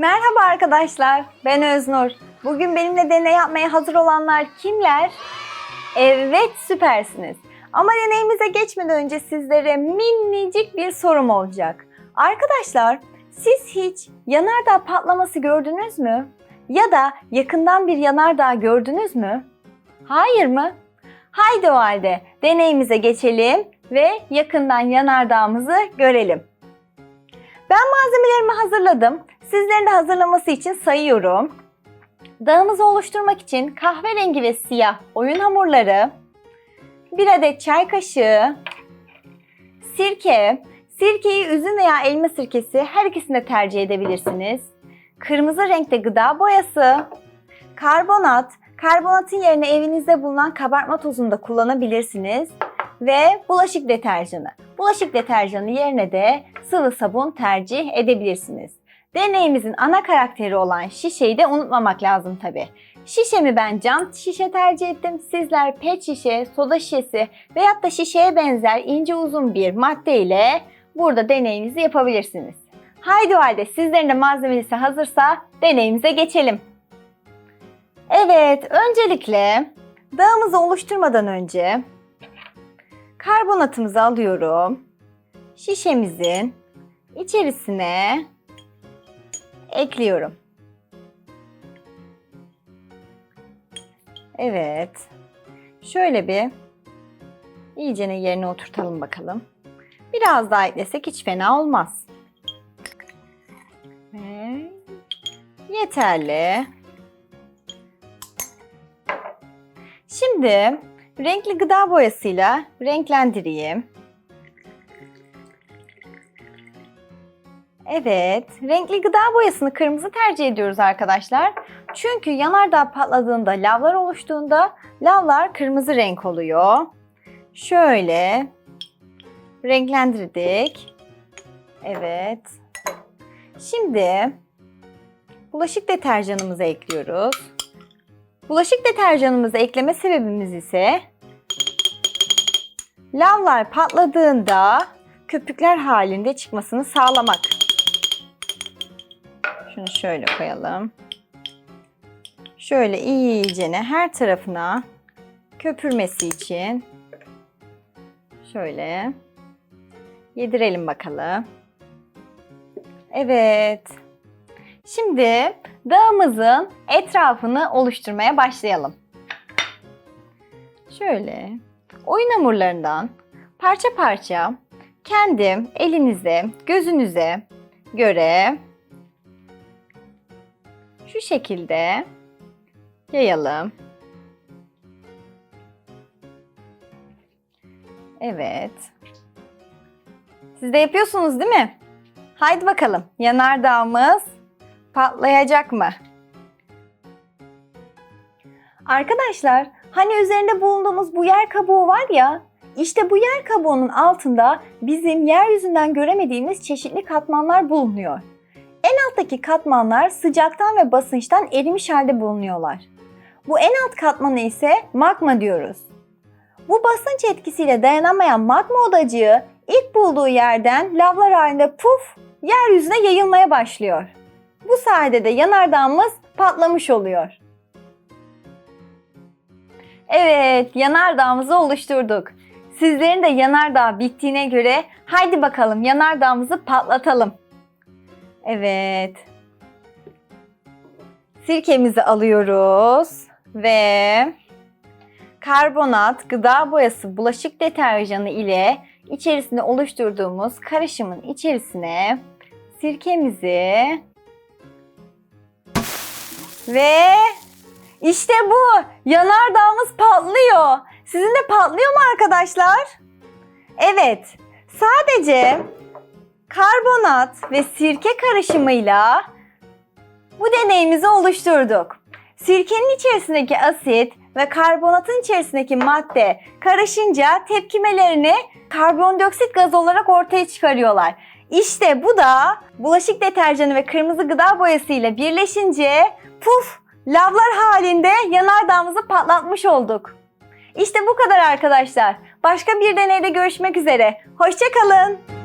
Merhaba arkadaşlar, ben Öznur. Bugün benimle deney yapmaya hazır olanlar kimler? Evet, süpersiniz. Ama deneyimize geçmeden önce sizlere minicik bir sorum olacak. Arkadaşlar, siz hiç yanardağ patlaması gördünüz mü? Ya da yakından bir yanardağ gördünüz mü? Hayır mı? Haydi o halde deneyimize geçelim ve yakından yanardağımızı görelim. Ben malzemelerimi hazırladım. Sizlerin de hazırlaması için sayıyorum. Dağımızı oluşturmak için kahverengi ve siyah oyun hamurları, bir adet çay kaşığı, sirke, sirkeyi üzüm veya elma sirkesi her ikisini de tercih edebilirsiniz. Kırmızı renkte gıda boyası, karbonat, karbonatın yerine evinizde bulunan kabartma tozunu da kullanabilirsiniz ve bulaşık deterjanı. Bulaşık deterjanı yerine de sıvı sabun tercih edebilirsiniz. Deneyimizin ana karakteri olan şişeyi de unutmamak lazım tabi. Şişemi ben cam şişe tercih ettim. Sizler pet şişe, soda şişesi veyahut da şişeye benzer ince uzun bir madde ile burada deneyinizi yapabilirsiniz. Haydi halde sizlerin de malzemesi hazırsa deneyimize geçelim. Evet, öncelikle dağımızı oluşturmadan önce karbonatımızı alıyorum. Şişemizin içerisine ekliyorum. Evet. Şöyle bir iyicene yerine oturtalım bakalım. Biraz daha eklesek hiç fena olmaz. Ve yeterli. Şimdi renkli gıda boyasıyla renklendireyim. Evet, renkli gıda boyasını kırmızı tercih ediyoruz arkadaşlar. Çünkü yanardağ patladığında, lavlar oluştuğunda lavlar kırmızı renk oluyor. Şöyle renklendirdik. Evet. Şimdi bulaşık deterjanımızı ekliyoruz. Bulaşık deterjanımızı ekleme sebebimiz ise lavlar patladığında köpükler halinde çıkmasını sağlamak. Şunu şöyle koyalım. Şöyle iyicene her tarafına köpürmesi için şöyle yedirelim bakalım. Evet. Şimdi dağımızın etrafını oluşturmaya başlayalım. Şöyle oyun hamurlarından parça parça kendi elinize, gözünüze göre şu şekilde yayalım. Evet. Siz de yapıyorsunuz değil mi? Haydi bakalım. Yanardağımız patlayacak mı? Arkadaşlar, hani üzerinde bulunduğumuz bu yer kabuğu var ya, işte bu yer kabuğunun altında bizim yeryüzünden göremediğimiz çeşitli katmanlar bulunuyor. En alttaki katmanlar sıcaktan ve basınçtan erimiş halde bulunuyorlar. Bu en alt katmanı ise magma diyoruz. Bu basınç etkisiyle dayanamayan magma odacığı ilk bulduğu yerden lavlar halinde puf yeryüzüne yayılmaya başlıyor. Bu sayede de yanardağımız patlamış oluyor. Evet, yanardağımızı oluşturduk. Sizlerin de yanardağ bittiğine göre haydi bakalım yanardağımızı patlatalım. Evet. Sirkemizi alıyoruz ve karbonat, gıda boyası, bulaşık deterjanı ile içerisinde oluşturduğumuz karışımın içerisine sirkemizi ve işte bu yanardağımız patlıyor. Sizin de patlıyor mu arkadaşlar? Evet. Sadece karbonat ve sirke karışımıyla bu deneyimizi oluşturduk. Sirkenin içerisindeki asit ve karbonatın içerisindeki madde karışınca tepkimelerini karbondioksit gazı olarak ortaya çıkarıyorlar. İşte bu da bulaşık deterjanı ve kırmızı gıda boyası ile birleşince puf lavlar halinde yanardağımızı patlatmış olduk. İşte bu kadar arkadaşlar. Başka bir deneyde görüşmek üzere. Hoşçakalın.